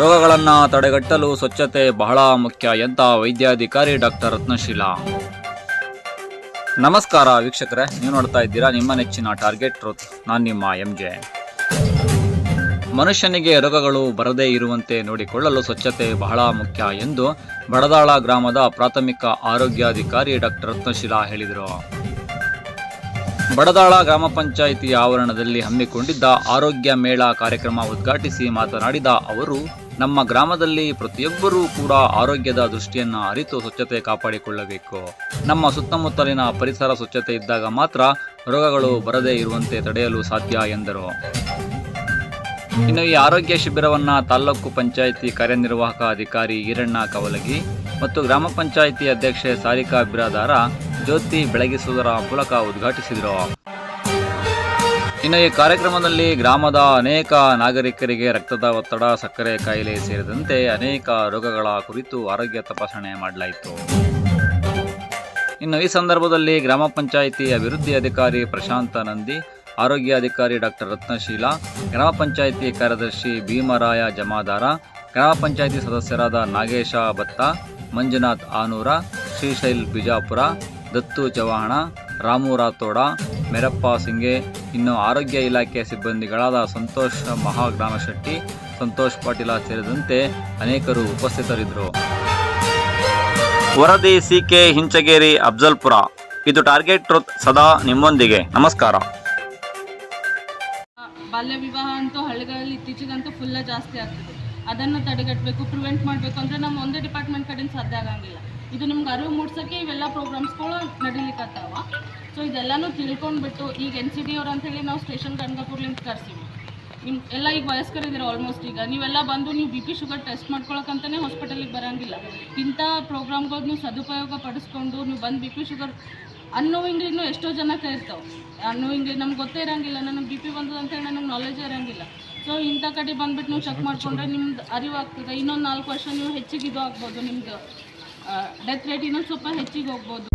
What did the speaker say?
ರೋಗಗಳನ್ನು ತಡೆಗಟ್ಟಲು ಸ್ವಚ್ಛತೆ ಬಹಳ ಮುಖ್ಯ ಎಂತ ವೈದ್ಯಾಧಿಕಾರಿ ಡಾಕ್ಟರ್ ರತ್ನಶೀಲಾ. ನಮಸ್ಕಾರ ವೀಕ್ಷಕರೇ, ನೀವು ನೋಡ್ತಾ ಇದ್ದೀರಾ ನಿಮ್ಮ ನೆಚ್ಚಿನ ಟಾರ್ಗೆಟ್ ಟ್ರೂತ್, ನಾನು ನಿಮ್ಮ ಎಂ ಜೆ ಮನುಷ್ಯನಿಗೆ ರೋಗಗಳು ಬರದೇ ಇರುವಂತೆ ನೋಡಿಕೊಳ್ಳಲು ಸ್ವಚ್ಛತೆ ಬಹಳ ಮುಖ್ಯ ಎಂದು ಬಡದಾಳ ಗ್ರಾಮದ ಪ್ರಾಥಮಿಕ ಆರೋಗ್ಯಾಧಿಕಾರಿ ಡಾಕ್ಟರ್ ರತ್ನಶೀಲಾ ಹೇಳಿದರು. ಬಡದಾಳ ಗ್ರಾಮ ಪಂಚಾಯಿತಿ ಆವರಣದಲ್ಲಿ ಹಮ್ಮಿಕೊಂಡಿದ್ದ ಆರೋಗ್ಯ ಮೇಳ ಕಾರ್ಯಕ್ರಮ ಉದ್ಘಾಟಿಸಿ ಮಾತನಾಡಿದ ಅವರು ನಮ್ಮ ಗ್ರಾಮದಲ್ಲಿ ಪ್ರತಿಯೊಬ್ಬರೂ ಕೂಡ ಆರೋಗ್ಯದ ದೃಷ್ಟಿಯನ್ನು ಅರಿತು ಸ್ವಚ್ಛತೆ ಕಾಪಾಡಿಕೊಳ್ಳಬೇಕು. ನಮ್ಮ ಸುತ್ತಮುತ್ತಲಿನ ಪರಿಸರ ಸ್ವಚ್ಛತೆ ಇದ್ದಾಗ ಮಾತ್ರ ರೋಗಗಳು ಬರದೇ ಇರುವಂತೆ ತಡೆಯಲು ಸಾಧ್ಯ ಎಂದರು. ಇನ್ನು ಈ ಆರೋಗ್ಯ ಶಿಬಿರವನ್ನು ತಾಲ್ಲೂಕು ಪಂಚಾಯಿತಿ ಕಾರ್ಯನಿರ್ವಾಹಕ ಅಧಿಕಾರಿ ಈರಣ್ಣ ಕವಲಗಿ ಮತ್ತು ಗ್ರಾಮ ಪಂಚಾಯಿತಿ ಅಧ್ಯಕ್ಷೆ ಸಾರಿಕಾ ಬಿರಾದಾರ ಜ್ಯೋತಿ ಬೆಳಗಿಸುವುದರ ಮೂಲಕ ಉದ್ಘಾಟಿಸಿದರು. ಇನ್ನು ಈ ಕಾರ್ಯಕ್ರಮದಲ್ಲಿ ಗ್ರಾಮದ ಅನೇಕ ನಾಗರಿಕರಿಗೆ ರಕ್ತದ ಒತ್ತಡ, ಸಕ್ಕರೆ ಕಾಯಿಲೆ ಸೇರಿದಂತೆ ಅನೇಕ ರೋಗಗಳ ಕುರಿತು ಆರೋಗ್ಯ ತಪಾಸಣೆ ಮಾಡಲಾಯಿತು. ಇನ್ನು ಈ ಸಂದರ್ಭದಲ್ಲಿ ಗ್ರಾಮ ಪಂಚಾಯಿತಿ ಅಭಿವೃದ್ಧಿ ಅಧಿಕಾರಿ ಪ್ರಶಾಂತ ನಂದಿ ಆರೋಗ್ಯಾಧಿಕಾರಿ ಡಾಕ್ಟರ್ ರತ್ನಶೀಲ, ಗ್ರಾಮ ಪಂಚಾಯಿತಿ ಕಾರ್ಯದರ್ಶಿ ಭೀಮರಾಯ ಜಮಾದಾರ, ಗ್ರಾಮ ಪಂಚಾಯಿತಿ ಸದಸ್ಯರಾದ ನಾಗೇಶ ಭತ್ತ, ಮಂಜುನಾಥ್ ಆನೂರ, ಶ್ರೀಶೈಲ್ ಬಿಜಾಪುರ, ದತ್ತು ಚವಾಣ ರಾಮು ರಾಥೋಡ ಮೆರಪ್ಪ ಸಿಂಗೆ, ಇನ್ನು ಆರೋಗ್ಯ ಇಲಾಖೆಯ ಸಿಬ್ಬಂದಿಗಳಾದ ಸಂತೋಷ್ ಮಹಾಗ್ರಾಮಶೆಟ್ಟಿ, ಸಂತೋಷ್ ಪಾಟೀಲ ಸೇರಿದಂತೆ ಅನೇಕರು ಉಪಸ್ಥಿತರಿದ್ದರು. ವರದಿ ಸಿಕೆ ಹಿಂಚಗೇರಿ, ಅಫ್ಜಲ್ಪುರ. ಇದು ಟಾರ್ಗೆಟ್ ಟ್ರೂತ್ ಸದಾ ನಿಮ್ಮೊಂದಿಗೆ. ನಮಸ್ಕಾರ. ಬಾಲ್ಯ ವಿವಾಹ ಅಂತೂ ಹಳ್ಳಿಗಳಲ್ಲಿ ಇತ್ತೀಚೆಗಂತೂ ಫುಲ್ಲ ಜಾಸ್ತಿ ಆಗ್ತದೆ. ಅದನ್ನು ತಡೆಗಟ್ಟಬೇಕು ಪ್ರಿವೆಂಟ್ ಮಾಡಬೇಕು ಅಂದರೆ ನಮ್ಮ ಒಂದೇ ಡಿಪಾರ್ಟ್ಮೆಂಟ್ ಕಡೆಯಿಂದ ಸಾಧ್ಯ ಆಗಂಗಿಲ್ಲ. ಇದು ನಿಮ್ಗೆ ಅರಿವು ಮೂಡ್ಸೋಕ್ಕೆ ಇವೆಲ್ಲ ಪ್ರೋಗ್ರಾಮ್ಸ್ಗಳು ನಡೀಲಿಕ್ಕತ್ತಾವ ಸೊ ಇದೆಲ್ಲನೂ ತಿಳ್ಕೊಂಡ್ಬಿಟ್ಟು ಈಗ ಎನ್ ಸಿ ಡಿ ಅವ್ರು ಅಂತೇಳಿ ನಾವು ಸ್ಟೇಷನ್ ಗಂಗಾಪುರ್ಲಿಂದ ಕರ್ಸೀವಿ. ನಿಮ್ಮ ಎಲ್ಲ ಈಗ ವಯಸ್ಕರಿದ್ದೀರ ಆಲ್ಮೋಸ್ಟ್ ಈಗ. ನೀವೆಲ್ಲ ಬಂದು ನೀವು ಬಿ ಪಿ ಶುಗರ್ ಟೆಸ್ಟ್ ಮಾಡ್ಕೊಳಕ್ಕಂತಲೇ ಹಾಸ್ಪಿಟಲಿಗೆ ಬರೋಂಗಿಲ್ಲ. ಇಂಥ ಪ್ರೋಗ್ರಾಮ್ಗಳು ನೀವು ಸದುಪಯೋಗ ಪಡಿಸ್ಕೊಂಡು ನೀವು ಬಂದು ಬಿ ಪಿ ಶುಗರ್ ಅನ್ನೋವಿಂಗ್ಲಿನೂ ಎಷ್ಟೋ ಜನ ಇರ್ತಾವೆ ಅನ್ನೋವಿಂಗ್ಲಿ ನಮ್ಗೆ ಗೊತ್ತೇ ಇರೋಂಗಿಲ್ಲ. ನನಗೆ ಬಿ ಪಿ ಬಂದದ ಅಂತೇಳಿ ನನಗೆ ನಾಲೆಜ್ ಇರೋಂಗಿಲ್ಲ. ಸೊ ಇಂಥ ಕಡೆ ಬಂದ್ಬಿಟ್ಟು ನೀವು ಚೆಕ್ ಮಾಡಿಕೊಂಡ್ರೆ ನಿಮ್ದು ಅರಿವಾಗ್ತದೆ ಇನ್ನೊಂದು ನಾಲ್ಕು ವರ್ಷ ನೀವು ಹೆಚ್ಚಿಗೆ ಇದು ಆಗ್ಬೋದು. ನಿಮ್ದು ಡೆತ್ ರೇಟ್ ಇನ್ನೊಂದು ಸ್ವಲ್ಪ ಹೆಚ್ಚಿಗೆ ಹೋಗ್ಬೋದು.